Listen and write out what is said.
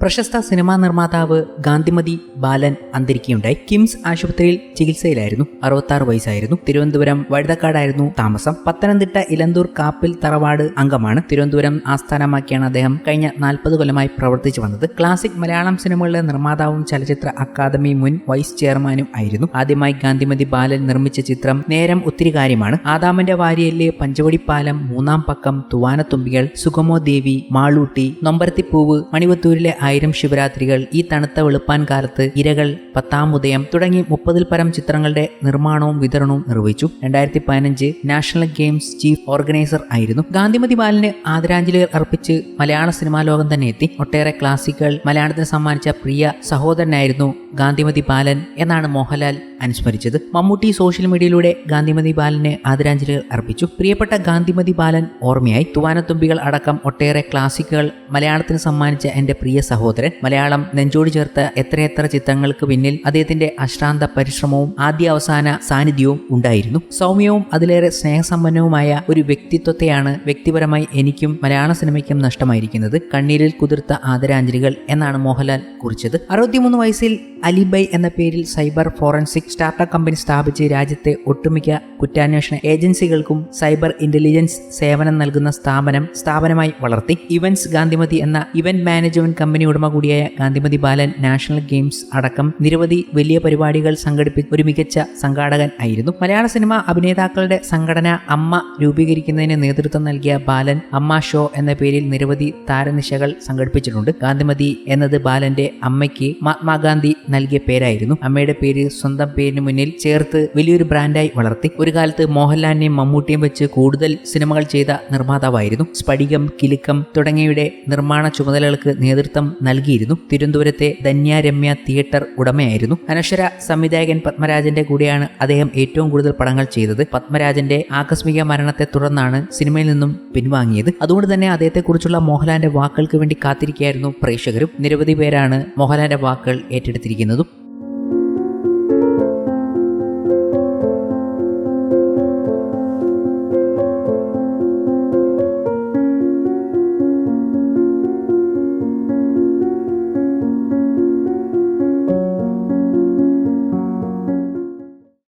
പ്രശസ്ത സിനിമാ നിർമ്മാതാവ് ഗാന്ധിമതി ബാലൻ അന്തരിക്കുകയുണ്ടായി. കിംസ് ആശുപത്രിയിൽ ചികിത്സയിലായിരുന്നു. അറുപത്താറ് വയസ്സായിരുന്നു. തിരുവനന്തപുരം വഴുതക്കാടായിരുന്നു താമസം. പത്തനംതിട്ട ഇലന്തൂർ കാപ്പിൽ തറവാട് അംഗമാണ്. തിരുവനന്തപുരം ആസ്ഥാനമാക്കിയാണ് അദ്ദേഹം കഴിഞ്ഞ നാൽപ്പത് കൊല്ലമായി പ്രവർത്തിച്ചു വന്നത്. ക്ലാസിക് മലയാളം സിനിമകളുടെ നിർമ്മാതാവും ചലച്ചിത്ര അക്കാദമി മുൻ വൈസ് ചെയർമാനും ആയിരുന്നു. ആദ്യമായി ഗാന്ധിമതി ബാലൻ നിർമ്മിച്ച ചിത്രം നേരം ഒത്തിരി കാര്യമാണ്. ആദാമന്റെ വാര്യയിലെ പഞ്ചവടിപ്പാലം മൂന്നാം പക്കം തുവാനത്തുമ്പികൾ സുഗമോ ദേവി മാളൂട്ടി നൊമ്പരത്തിപ്പൂവ് മണിവത്തൂരിലെ ആയിരം ശിവരാത്രികൾ ഈ തണുത്ത വെളുപ്പാൻ കാലത്ത് ഇരകൾ പത്താം ഉദയം തുടങ്ങി മുപ്പതിൽ പരം ചിത്രങ്ങളുടെ നിർമ്മാണവും വിതരണവും നിർവഹിച്ചു. രണ്ടായിരത്തി പതിനഞ്ച് നാഷണൽ ഗെയിംസ് ചീഫ് ഓർഗനൈസർ ആയിരുന്നു. ഗാന്ധിമതി ബാലിന് ആദരാഞ്ജലികൾ അർപ്പിച്ച് മലയാള സിനിമാ ലോകം തന്നെ എത്തി. ഒട്ടേറെ ക്ലാസിക്കൽ മലയാളത്തിന് സമ്മാനിച്ച പ്രിയ സഹോദരനായിരുന്നു ഗാന്ധിമതി ബാലൻ എന്നാണ് മോഹൻലാൽ അനുസ്മരിച്ചത്. മമ്മൂട്ടി സോഷ്യൽ മീഡിയയിലൂടെ ഗാന്ധിമതി ബാലന് ആദരാഞ്ജലികൾ അർപ്പിച്ചു. പ്രിയപ്പെട്ട ഗാന്ധിമതി ബാലൻ ഓർമ്മയായി. തുവാനത്തുമ്പികൾ അടക്കം ഒട്ടേറെ ക്ലാസിക്കുകൾ മലയാളത്തിന് സമ്മാനിച്ച എന്റെ പ്രിയ സഹോദരൻ മലയാളം നെഞ്ചോട് ചേർത്ത് എത്രയെത്ര ചിത്രങ്ങൾക്ക് പിന്നിൽ അദ്ദേഹത്തിന്റെ അശ്രാന്ത പരിശ്രമവും ആദ്യ അവസാന സാന്നിധ്യവും ഉണ്ടായിരുന്നു. സൗമ്യവും അതിലേറെ സ്നേഹസമ്പന്നവുമായ ഒരു വ്യക്തിത്വത്തെയാണ് വ്യക്തിപരമായി എനിക്കും മലയാള സിനിമയ്ക്കും നഷ്ടമായിരിക്കുന്നത്. കണ്ണീരിൽ കുതിർത്ത ആദരാഞ്ജലികൾ എന്നാണ് മോഹൻലാൽ കുറിച്ചത്. അറുപത്തിമൂന്ന് വയസ്സിൽ അലിബൈ എന്ന പേരിൽ സൈബർ ഫോറൻസിക് സ്റ്റാർട്ടപ്പ് കമ്പനി സ്ഥാപിച്ച് രാജ്യത്തെ ഒട്ടുമിക്ക കുറ്റാന്വേഷണ ഏജൻസികൾക്കും സൈബർ ഇന്റലിജൻസ് സേവനം നൽകുന്ന സ്ഥാപനം സ്ഥാപനമായി വളർത്തി. ഇവൻസ് ഗാന്ധിമതി എന്ന ഇവന്റ് മാനേജ്മെന്റ് കമ്പനി ഉടമ കൂടിയായ ഗാന്ധിമതി ബാലൻ നാഷണൽ ഗെയിംസ് അടക്കം നിരവധി വലിയ പരിപാടികൾ സംഘടിപ്പി ഒരു മികച്ച സംഘാടകൻ ആയിരുന്നു. മലയാള സിനിമ അഭിനേതാക്കളുടെ സംഘടന അമ്മ രൂപീകരിക്കുന്നതിന് നേതൃത്വം നൽകിയ ബാലൻ അമ്മ ഷോ എന്ന പേരിൽ നിരവധി താരനിശകൾ സംഘടിപ്പിച്ചിട്ടുണ്ട്. ഗാന്ധിമതി എന്നത് ബാലന്റെ അമ്മയ്ക്ക് മഹാത്മാഗാന്ധി നൽകിയ പേരായിരുന്നു. അമ്മയുടെ പേര് സ്വന്തം പേരിന് മുന്നിൽ ചേർത്ത് വലിയൊരു ബ്രാൻഡായി വളർത്തി. ഒരു കാലത്ത് മോഹൻലാലിനെയും മമ്മൂട്ടിയും വെച്ച് കൂടുതൽ സിനിമകൾ ചെയ്ത നിർമ്മാതാവായിരുന്നു. സ്ഫടികം കിലുക്കം തുടങ്ങിയവയുടെ നിർമ്മാണ ചുമതലകൾക്ക് നേതൃത്വം നൽകിയിരുന്നു. തിരുവനന്തപുരത്തെ ധന്യാരമ്യ തിയേറ്റർ ഉടമയായിരുന്നു. അനശ്വര സംവിധായകൻ പത്മരാജന്റെ കൂടെയാണ് അദ്ദേഹം ഏറ്റവും കൂടുതൽ പടങ്ങൾ ചെയ്തത്. പത്മരാജന്റെ ആകസ്മിക മരണത്തെ തുടർന്നാണ് സിനിമയിൽ നിന്നും പിൻവാങ്ങിയത്. അതുകൊണ്ട് തന്നെ അദ്ദേഹത്തെക്കുറിച്ചുള്ള മോഹൻലാലിന്റെ വാക്കുകൾക്ക് വേണ്ടി കാത്തിരിക്കുകയായിരുന്നു പ്രേക്ഷകരും. നിരവധി പേരാണ് മോഹൻലാലിന്റെ വാക്കുകൾ ഏറ്റെടുത്തിരിക്കുന്നതും.